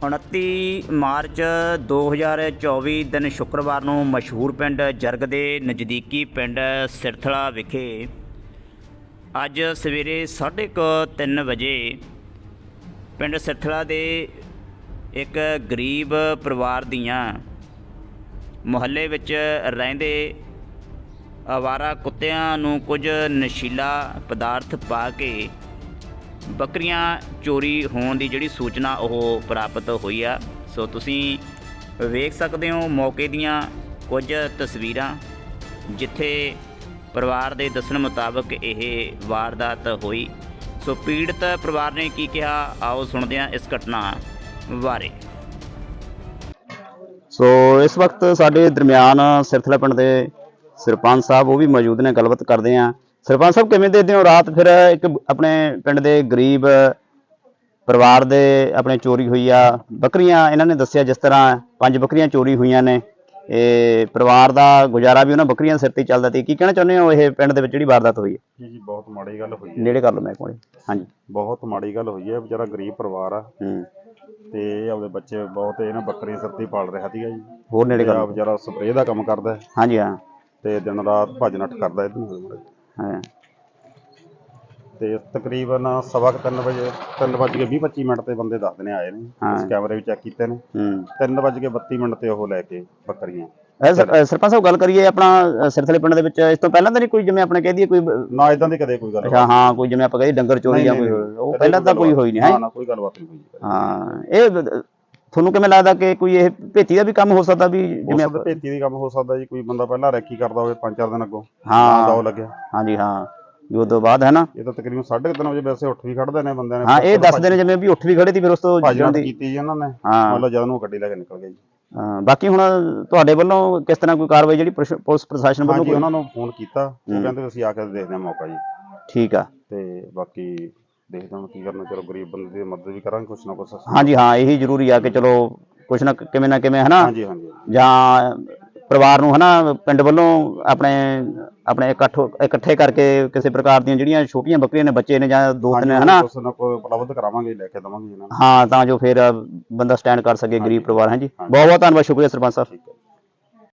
29 March 2024 ਦਿਨ ਸ਼ੁੱਕਰਵਾਰ ਨੂੰ ਮਸ਼ਹੂਰ ਪਿੰਡ ਜਰਗ ਦੇ ਨਜ਼ਦੀਕੀ ਪਿੰਡ ਸਿਰਥਲਾ ਵਿਖੇ ਅੱਜ ਸਵੇਰੇ 3:30 ਵਜੇ ਪਿੰਡ ਸਿਰਥਲਾ ਦੇ ਇੱਕ ਗਰੀਬ ਪਰਿਵਾਰ ਦੀਆਂ ਮੁਹੱਲੇ ਵਿੱਚ ਰਹਿੰਦੇ ਆਵਾਰਾ ਕੁੱਤਿਆਂ ਨੂੰ ਕੁਝ ਨਸ਼ੀਲਾ ਪਦਾਰਥ ਪਾ ਕੇ ਬੱਕਰੀਆਂ ਚੋਰੀ ਹੋਣ ਦੀ ਜਿਹੜੀ ਸੂਚਨਾ ਉਹ ਪ੍ਰਾਪਤ ਹੋਈ ਆ। ਸੋ ਤੁਸੀਂ ਵੇਖ ਸਕਦੇ ਹੋ ਮੌਕੇ ਦੀਆਂ ਕੁਝ ਤਸਵੀਰਾਂ, ਜਿੱਥੇ ਪਰਿਵਾਰ ਦੇ ਦੱਸਣ ਮੁਤਾਬਕ ਇਹ ਵਾਰਦਾਤ ਹੋਈ। ਸੋ ਪੀੜਤ ਪਰਿਵਾਰ ਨੇ ਕੀ ਕਿਹਾ, ਆਓ ਸੁਣਦੇ ਹਾਂ ਇਸ ਘਟਨਾ ਬਾਰੇ। ਸੋ ਇਸ ਵਕਤ ਸਾਡੇ ਦਰਮਿਆਨ ਸਿਰਥਲਾ ਪਿੰਡ ਦੇ ਸਰਪੰਚ ਸਾਹਿਬ ਉਹ ਵੀ ਮੌਜੂਦ ਨੇ, ਗੱਲਬਾਤ ਕਰਦੇ ਆ ਸਰਪੰਚ ਸਾਹਿਬ ਕਿਵੇਂ ਦੇਖਦੇ ਹੋ ਰਾਤ ਫਿਰ ਇੱਕ ਆਪਣੇ ਪਿੰਡ ਦੇ ਗਰੀਬ ਪਰਿਵਾਰ ਦੇ ਆਪਣੇ ਚੋਰੀ ਹੋਈ ਆ? ਬੱਕਰੀਆਂ ਇਹਨਾਂ ਨੇ ਦੱਸਿਆ ਜਿਸ ਤਰ੍ਹਾਂ ਪੰਜ ਬੱਕਰੀਆਂ ਚੋਰੀ ਹੋਈਆਂ ਨੇ। ਇਹ ਪਰਿਵਾਰ ਦਾ ਗੁਜ਼ਾਰਾ ਵੀ ਉਹਨਾਂ ਬੱਕਰੀਆਂ ਸਿਰ ਤੇ ਚੱਲਦਾ ਤੇ ਕੀ ਕਹਿਣਾ ਚਾਹੁੰਦੇ ਹੋ ਇਹ ਪਿੰਡ ਦੇ ਵਿੱਚ ਜਿਹੜੀ ਵਾਰਦਾਤ ਹੋਈ ਹੈ? ਜੀ ਜੀ ਬਹੁਤ ਮਾੜੀ ਗੱਲ ਹੋਈ ਹੈ। ਨੇੜੇ ਕਰ ਲਓ ਮੈਂ ਕੋਲੇ ਹਾਂਜੀ। ਬਹੁਤ ਮਾੜੀ ਗੱਲ ਹੋਈ ਹੈ ਵਿਚਾਰਾ ਗਰੀਬ ਪਰਿਵਾਰ ਆ। ਹੂੰ। ਤੇ ਆਪਦੇ ਬੱਚੇ ਬਹੁਤ ਇਹਨਾਂ ਬੱਕਰੀ ਸਰਤੀ ਪਾਲ ਰਿਹਾ ਸੀਗਾ ਜੀ। ਹੋਰ ਨੇੜੇ ਕਰ ਲਓ। ਵਿਚਾਰਾ ਸਪਰੇਅ ਦਾ ਕੰਮ ਕਰਦਾ ਹੈ। ਹਾਂਜੀ ਹਾਂ। ਤੇ ਦਿਨ ਰਾਤ ਭੱਜ ਨੱਠ ਕਰਦਾ ਇਹਨੂੰ ਹਾਂ। ਤੇ ਤਕਰੀਬਨ ਸਵਾ ਕੁ ਤਿੰਨ ਵਜੇ ਤਿੰਨ ਵੱਜ ਕੇ 20 25 ਮਿੰਟ ਤੇ ਬੰਦੇ ਦੱਸਦੇ ਨੇ ਆਏ ਨੇ। ਹਾਂ। ਇਸ ਕੈਮਰੇ ਵੀ ਚੈੱਕ ਕੀਤੇ ਨੇ। ਹੂੰ। ਤਿੰਨ ਵੱਜ ਕੇ 32 ਮਿੰਟ ਤੇ ਉਹ ਲੈ ਕੇ ਬੱਕਰੀਆਂ। ਇਹ ਸਰ- ਅ, ਸਰਪੰਚ ਸਾਹਿਬ ਗੱਲ ਕਰੀਏ ਆਪਣਾ ਅ, ਸਿਰਥਲੇ ਪਿੰਡ ਦੇ ਵਿੱਚ ਇਸ ਤੋਂ ਪਹਿਲਾਂ ਤਾਂ ਨਹੀਂ ਕੋਈ ਜਿਵੇਂ ਆਪਣੇ ਕਹਿ ਦਈਏ ਕੋਈ ਬ- ਨਾ ਇਦਾਂ ਦੀ ਕਦੇ ਕੋਈ ਗੱਲ ਅੱਛਾ ਹਾਂ ਕੋਈ ਜਿਵੇਂ ਆਪਾਂ ਕਹੀਏ ਡੰਗਰ ਚੋਰੀ ਜਾਂ ਕੋਈ ਉਹ ਪਹਿਲਾਂ ਤਾਂ ਕੋਈ ਹੋਈ ਨਹੀਂ ਹੈ? ਨਾ ਨਾ ਕੋਈ ਗੱਲਬਾਤ ਨਹੀਂ ਹੋਈ। ਹਾਂ ਇਹ ਤੁਹਾਨੂੰ ਕਿਵੇਂ ਲੱਗਦਾ ਕਿ ਕੋਈ ਇਹ ਭੇਤੀ ਦਾ ਵੀ ਕੰਮ ਹੋ ਸਕਦਾ ਵੀ ਜਿਵੇਂ ਆਪਾਂ- ਭੇਤੀ ਦੀ ਕੰਮ ਹੋ ਸਕਦਾ ਜੀ ਕੋਈ ਬੰਦਾ ਪਹਿਲਾਂ ਰੈਕੀ ਕਰਦਾ ਹੋਵੇ ਪੰਜ ਚਾਰ ਦਿਨ ਅੱਗੋਂ ਹਾਂ। ਦੋ ਲੱਗਿਆ। ਹਾਂਜੀ ਹਾਂ। ਵੀ ਉਦੋਂ ਬਾਅਦ ਹੈ ਨਾ? ਇਹ ਤਾਂ ਤਕਰੀਬਨ 3:30 ਵਜੇ ਵੈਸੇ ਉੱਠ ਵੀ ਖੜਦੇ ਨੇ ਬੰਦਿਆਂ ਨੇ। ਹਾਂ ਇਹ ਦੱਸਦੇ ਨੇ ਜਿਵੇਂ ਵੀ ਉੱਠ ਵੀ ਖੜੇ ਸੀ ਫਿਰ ਉਸ ਤੋਂ ਭਾਜੀ ਜਾਣ ਨਾਲ ਦੀ ਕੀਤੀ ਜੀ ਉਹਨਾਂ ਨੇ। ਹਾਂ। ਮਤਲਬ ਜਦ ਨੂੰ ਗੱਡੀ ਲੈ ਕੇ ਨਿਕਲ ਗਏ ਜੀ। ਹਾਂ, ਬਾਕੀ ਹੁਣ ਤੁਹਾਡੇ ਵੱਲੋਂ ਕਿਸ ਤਰ੍ਹਾਂ ਕੋਈ ਕਾਰਵਾਈ ਜਿਹੜੀ ਪ੍ਰਸ਼- ਪੁਲਿਸ ਪ੍ਰਸ਼ਾਸਨ ਵੱਲੋਂ ਹਾਂਜੀ ਕੋਈ? ਉਹਨਾਂ ਨੂੰ ਫੋਨ ਕੀਤਾ। ਉਹ। ਕਹਿੰਦੇ ਅਸੀਂ ਆ ਕੇ ਦੇਖਦੇ ਹਾਂ ਮੌਕਾ ਜੀ। ਠੀਕ ਆ। ਤੇ ਬਾਕੀ ਦੇਖਦੇ ਹਾਂ ਕੀ ਕਰਨਾ ਚਲੋ ਗਰੀਬ ਬੰਦੇ ਦੀ ਮਦਦ ਵੀ ਕਰਾਂਗੇ ਕੁਛ ਨਾ ਕੁਛ। ਹਾਂਜੀ ਹਾਂ ਇਹੀ ਜ਼ਰੂਰੀ ਆ ਕਿ ਚਲੋ ਕੁਛ ਨਾ ਕਿਵੇਂ ਨਾ ਕਿਵੇਂ ਹਨਾ? ਹਾਂਜੀ ਹਾਂਜੀ। ਜਾਂ ਪਰਿਵਾਰ ਨੂੰ ਹਨਾ ਪਿੰਡ ਵੱਲੋਂ ਆਪਣੇ ਆਪਣੇ ਇਕੱਠ ਇਕੱਠੇ ਕਰਕੇ ਕਿਸੇ ਪ੍ਰਕਾਰ ਦੀਆਂ ਜਿਹੜੀਆਂ ਛੋਟੀਆਂ ਬੱਕਰੀਆਂ ਨੇ ਬੱਚੇ ਨੇ ਜਾਂ ਦੋ ਤਿੰਨ ਹਾਂਜੀ, ਹਨਾ? ਕੁਛ ਨਾ ਕੋਈ ਉਪਲਬਧ ਕਰਾਵਾਂਗੇ ਲੈ ਕੇ ਦਵਾਂਗੇ ਇਹਨਾਂ ਨੂੰ। ਹਾਂ ਤਾਂ ਜੋ ਫਿਰ ਬੰਦਾ ਸਟੈਂਡ ਕਰ ਸਕੇ ਗਰੀਬ ਪਰਿਵਾਰ ਹੈ ਜੀ ਬਹੁਤ ਬਹੁਤ ਧੰਨਵਾਦ ਸ਼ੁਕਰੀਆ ਸਰਪੰਚ ਸਾਹਿਬ।